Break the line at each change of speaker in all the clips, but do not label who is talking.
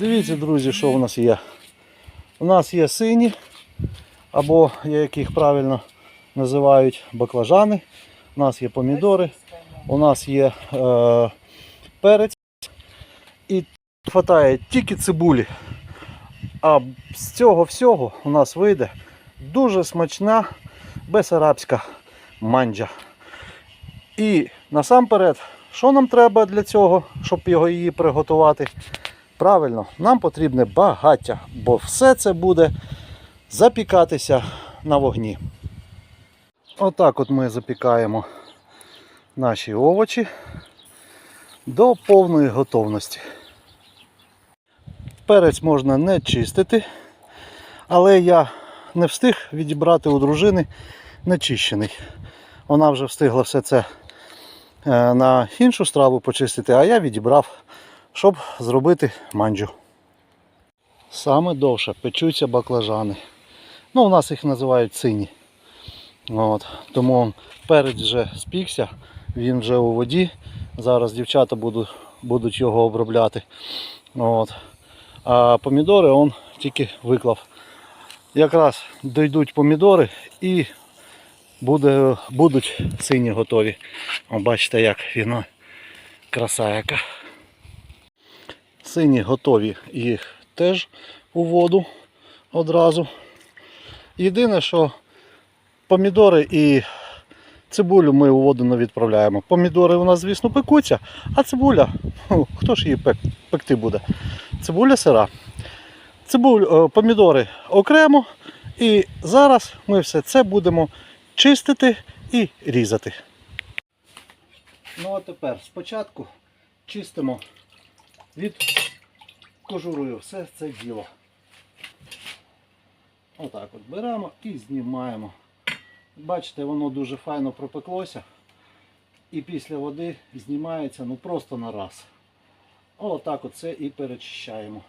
Дивіться, друзі, що у нас є. У нас є сині, або як їх правильно називають баклажани. У нас є помідори, у нас є е, перець. І хватає тільки цибулі. А з цього всього у нас вийде дуже смачна бесарабська манджа. І насамперед, що нам треба для цього, щоб його її приготувати? Правильно, нам потрібне багаття, бо все це буде запікатися на вогні. Отак от ми запікаємо наші овочі до повної готовності. Перець можна не чистити, але я не встиг відібрати у дружини нечищений. Вона вже встигла все це е, на іншу страву почистити, а я відібрав, щоб зробити манджу. Саме довше печуться баклажани. Ну, у нас їх називають сині. От. Тому перець вже спікся, він вже у воді. Зараз дівчата будуть, будуть його обробляти. От. А помідори он тільки виклав. Якраз дійдуть помідори і буде, будуть сині готові. О, бачите, як він краса яка. Сині готові їх теж у воду одразу. Єдине, що помідори і цибулю ми у воду не відправляємо. Помідори у нас, звісно, пекуться, а цибуля, ну, хто ж її пек, пекти буде? Цибуля сира. Цибуль, е, помідори окремо. І зараз ми все це будемо чистити і різати. Ну а тепер спочатку чистимо від кожурою все це діло. Отак от беремо і знімаємо. Бачите, воно дуже файно пропеклося. І після води знімається ну просто на раз. Отак от це і перечищаємо.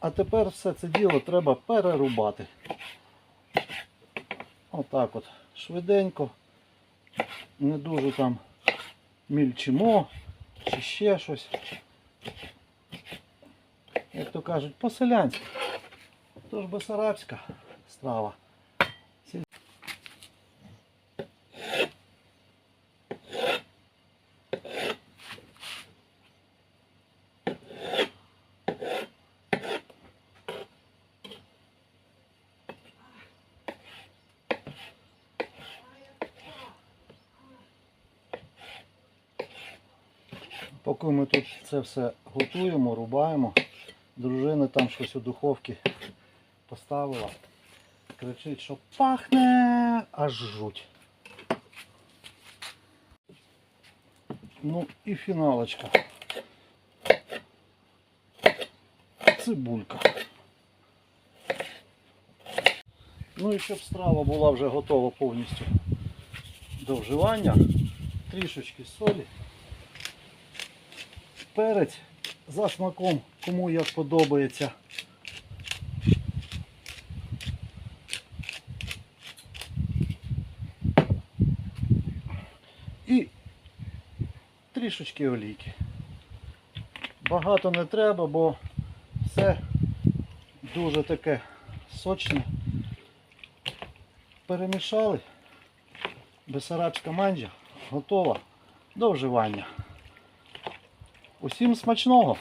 А тепер все це діло треба перерубати. Отак от швиденько. Не дуже там мільчимо чи ще щось. Як то кажуть, по-селянськи. Тож бесарабська страва. Поки ми тут це все готуємо, рубаємо, дружина там щось у духовці поставила. Кричить, що пахне аж жуть. Ну і фіналочка. Цибулька. Ну і щоб страва була вже готова повністю до вживання, трішечки солі перець за смаком, кому як подобається. І трішечки олійки. Багато не треба, бо все дуже таке сочне. Перемішали. Бесарабська манджа готова до вживання. Усім смачного!